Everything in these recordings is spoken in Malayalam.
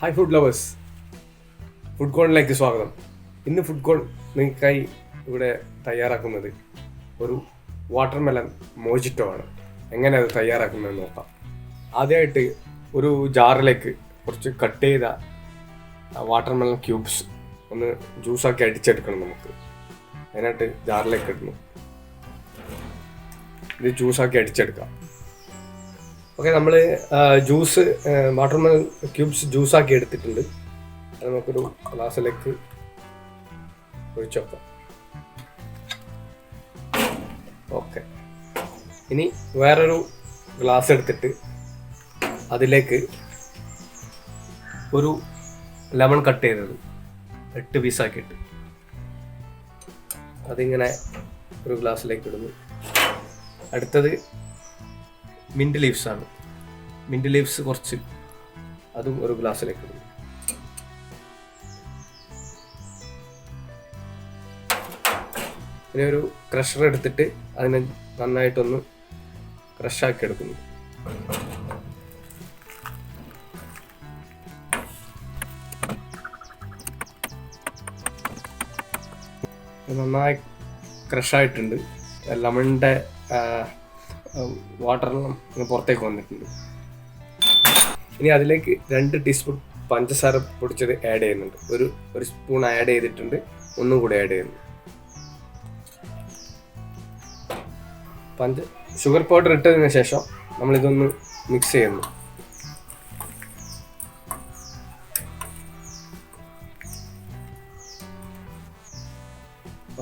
ഹായ് ഫുഡ് ലവേഴ്സ് ഫുഡ് കോണിലേക്ക് സ്വാഗതം. ഇന്ന് ഫുഡ് കോൺ നിങ്ങൾക്കായി ഇവിടെ തയ്യാറാക്കുന്നത് ഒരു വാട്ടർമെലൺ മോജിറ്റോ ആണ്. എങ്ങനെ അത് തയ്യാറാക്കുന്നതെന്ന് നോക്കാം. ആദ്യമായിട്ട് ഒരു ജാറിലേക്ക് കുറച്ച് കട്ട് ചെയ്ത വാട്ടർമെലൺ ക്യൂബ്സ് ഒന്ന് ജ്യൂസാക്കി അടിച്ചെടുക്കണം നമുക്ക്. അതിനായിട്ട് ജാറിലേക്ക് ഇടുന്നു ഇത് ജ്യൂസാക്കി അടിച്ചെടുക്കാം. ഓക്കെ നമ്മൾ ജ്യൂസ് വാട്ടർമെലൺ ക്യൂബ്സ് ജ്യൂസാക്കി എടുത്തിട്ടുണ്ട്. അത് നമുക്കൊരു ഗ്ലാസ്സിലേക്ക് ഒഴിച്ചു ഓക്കെ. ഇനി വേറൊരു ഗ്ലാസ് എടുത്തിട്ട് അതിലേക്ക് ഒരു ലെമൺ കട്ട് ചെയ്തത് എട്ട് പീസാക്കിയിട്ട് അതിങ്ങനെ ഒരു ഗ്ലാസ്സിലേക്ക് ഇടുന്നു. അടുത്തത് മിന്റ് ലീവ്സ് ആണ്. മിന്റ് ലീവ്സ് കുറച്ച്. അതും ഒരു ഗ്ലാസ്സിലേക്ക് ഇടും ഇനി ഒരു ക്രഷർ എടുത്തിട്ട് അതിനെ നന്നായിട്ടൊന്ന് ക്രഷാക്കി എടുക്കുന്നു. നന്നായി ക്രഷായിട്ടുണ്ട് ലെമണിന്റെ വാട്ടറെല്ലാം ഇങ്ങനെ പുറത്തേക്ക് വന്നിട്ടുണ്ട്. ഇനി അതിലേക്ക് രണ്ട് ടീസ്പൂൺ പഞ്ചസാര പൊടിച്ചത് ആഡ് ചെയ്യുന്നുണ്ട്. ഒരു ഒരു സ്പൂൺ ആഡ് ചെയ്തിട്ടുണ്ട്. ഒന്നും കൂടി ആഡ് ചെയ്യുന്നു. പഞ്ച ഷുഗർ പൗഡർ ഇട്ടതിന് ശേഷം നമ്മളിതൊന്ന് മിക്സ് ചെയ്യുന്നു.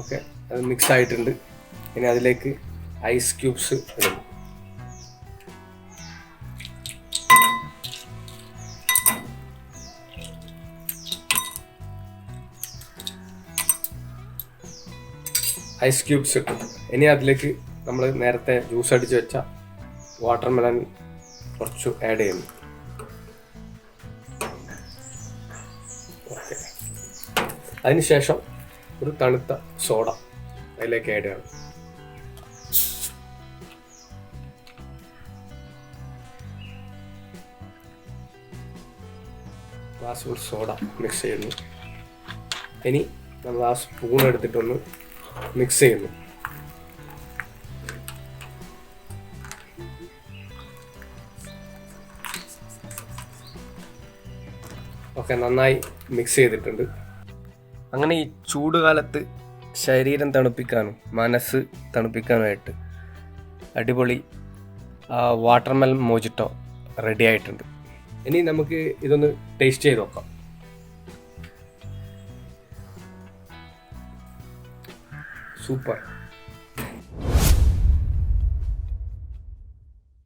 ഓക്കെ അത് മിക്സ് ആയിട്ടുണ്ട്. ഇനി അതിലേക്ക് ഐസ് ക്യൂബ്സ് ഇടും. ഐസ് ക്യൂബ്സ് ഇട്ടു. ഇനി അതിലേക്ക് നമ്മൾ നേരത്തെ ജ്യൂസ് അടിച്ച് വെച്ച വാട്ടർമെലൺ കുറച്ച് ആഡ് ചെയ്യുന്നു അതിനുശേഷം ഒരു തണുത്ത സോഡ അതിലേക്ക് ആഡ് ചെയ്യണം. ഫുൾ സോഡ മിക്സ് ചെയ്യുന്നു. ഇനി നമ്മൾ ആ സ്പൂൺ എടുത്തിട്ടൊന്ന് മിക്സ് ചെയ്യുന്നു. ഒക്കെ നന്നായി മിക്സ് ചെയ്തിട്ടുണ്ട്. അങ്ങനെ ഈ ചൂടുകാലത്ത് ശരീരം തണുപ്പിക്കാനും മനസ്സ് തണുപ്പിക്കാനുമായിട്ട് അടിപൊളി വാട്ടർമെൽ മോജിറ്റോ റെഡി ആയിട്ടുണ്ട്. ഇനി നമുക്ക് ഇതൊന്ന് ടേസ്റ്റ് ചെയ്ത് നോക്കാം. സൂപ്പർ